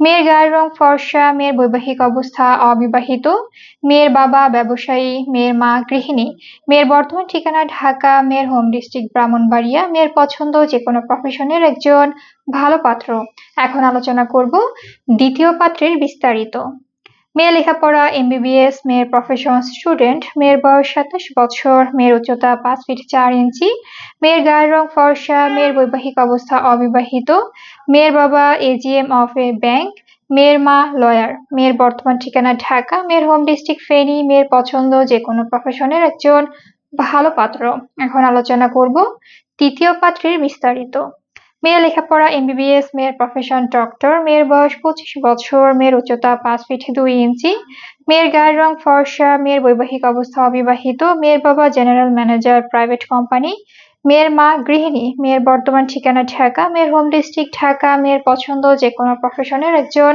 মেয়ের গায়ের রং ফর্সা, মেয়ের বৈবাহিক অবস্থা অবিবাহিত, মেয়ের বাবা ব্যবসায়ী, মেয়ের মা গৃহিণী, মেয়ের বর্তমান ঠিকানা ঢাকা, মেয়ের হোম ডিস্ট্রিক্ট ব্রাহ্মণবাড়িয়া, মেয়ের পছন্দ যে কোনো প্রফেশনের একজন ভালো পাত্র। এখন আলোচনা করব দ্বিতীয় পাত্রের বিস্তারিত। মেয়ে লেখাপড়া এমবিবিএস মেয়ের প্রফেশন স্টুডেন্ট মেয়ের বয়স সাতাশ বছর, মেয়ের উচ্চতা পাঁচ ফিট চার ইঞ্চি, মেয়ের গায়ের রং ফর্সা, মেয়ের বৈবাহিক অবস্থা অবিবাহিত, মেয়ের বাবা এজিএম অফ এ ব্যাংক মেয়ের মা লয়ার মেয়ের বর্তমান ঠিকানা ঢাকা, মেয়ের হোম ডিস্ট্রিক্ট ফেনী, মেয়ের পছন্দ যে কোনো প্রফেশনের একজন ভালো পাত্র। এখন আলোচনা করব তৃতীয় পাত্রের বিস্তারিত। মেয়ের লেখাপড়া এমবিবিএস মেয়ের প্রফেশন ডক্টর মেয়ের বয়স পঁচিশ বছর, মেয়ের উচ্চতা পাঁচ ফিট দুই ইঞ্চি মেয়ের গায়ের রং ফর্সা, মেয়ের বৈবাহিক অবস্থা অবিবাহিত, মেয়ের বাবা জেনারেল ম্যানেজার প্রাইভেট কোম্পানি মেয়ের মা গৃহিণী, মেয়ের বর্তমান ঠিকানা ঢাকা, মেয়ের হোম ডিস্ট্রিক্ট ঢাকা, মেয়ের পছন্দ যে কোনো প্রফেশনের একজন